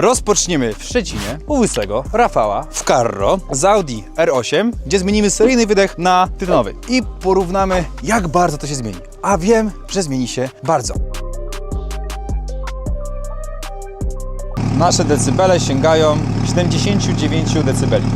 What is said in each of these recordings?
rozpoczniemy w Szczecinie u Łysego Rafała w Carro z Audi R8, gdzie zmienimy seryjny wydech na tytanowy i porównamy jak bardzo to się zmieni. A wiem, że zmieni się bardzo. Nasze decybele sięgają 79 decybeli.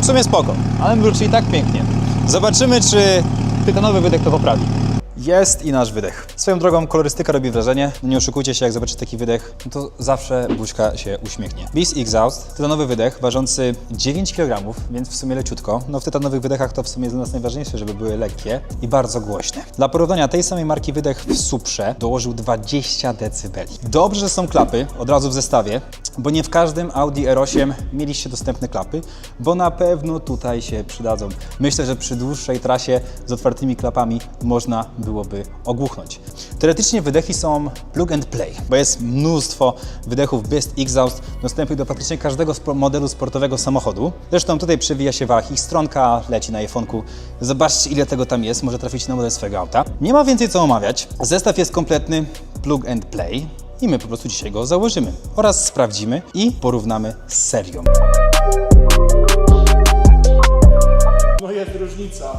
W sumie spoko, ale mruczy i tak pięknie. Zobaczymy, czy tytanowy wydech to poprawi. Jest i nasz wydech. Swoją drogą kolorystyka robi wrażenie. No Nie oszukujcie się, jak zobaczycie taki wydech, no to zawsze buźka się uśmiechnie. Beast Exhaust, tytanowy wydech, ważący 9 kg, więc w sumie leciutko. No w tytanowych wydechach to w sumie jest dla nas najważniejsze, żeby były lekkie i bardzo głośne. Dla porównania tej samej marki wydech w Suprze dołożył 20 dB. Dobrze, że są klapy, od razu w zestawie, bo nie w każdym Audi R8 mieliście dostępne klapy, bo na pewno tutaj się przydadzą. Myślę, że przy dłuższej trasie z otwartymi klapami można byłoby ogłuchnąć. Teoretycznie wydechy są plug and play, bo jest mnóstwo wydechów Best Exhaust dostępnych do praktycznie każdego modelu sportowego samochodu. Zresztą tutaj przewija się wach ich stronka, leci na iPhone'ku. Zobaczcie ile tego tam jest, może trafić na model swojego auta. Nie ma więcej co omawiać. Zestaw jest kompletny, plug and play. I my po prostu dzisiaj go założymy oraz sprawdzimy i porównamy z serią. No jest różnica.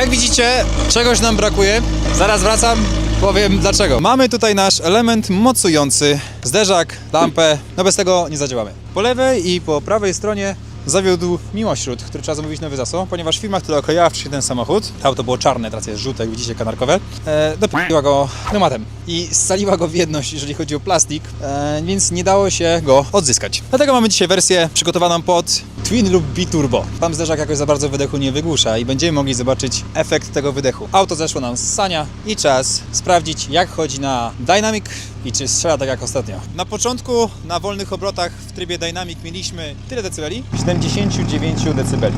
Jak widzicie, czegoś nam brakuje. Zaraz wracam, powiem dlaczego. Mamy tutaj nasz element mocujący, zderzak, lampę, no bez tego nie zadziałamy. Po lewej i po prawej stronie zawiódł mimośród, który trzeba zamówić nowy za sobą, ponieważ firma, która okojała wcześniej ten samochód, auto było czarne, teraz jest żółte, jak widzicie, kanarkowe, e, dopiła go pneumatem i scaliła go w jedność, jeżeli chodzi o plastik, e, więc nie dało się go odzyskać. Dlatego mamy dzisiaj wersję przygotowaną pod Twin lub Biturbo. Tam zderzak jakoś za bardzo wydechu nie wygłusza i będziemy mogli zobaczyć efekt tego wydechu. Auto zeszło nam z sania i czas sprawdzić jak chodzi na Dynamic i czy strzela tak jak ostatnio. Na początku na wolnych obrotach w trybie Dynamic mieliśmy tyle decybeli? 79 decybeli.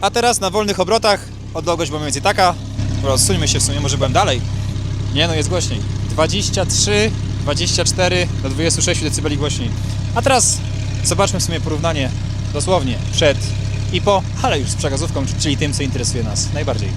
A teraz na wolnych obrotach odległość była mniej więcej taka. Rozsuńmy się w sumie, może byłem dalej. Nie no, jest głośniej. 23, 24 do 26 decybeli głośniej. A teraz zobaczmy w sumie porównanie dosłownie przed i po, ale już z przekazówką, czyli tym, co interesuje nas najbardziej.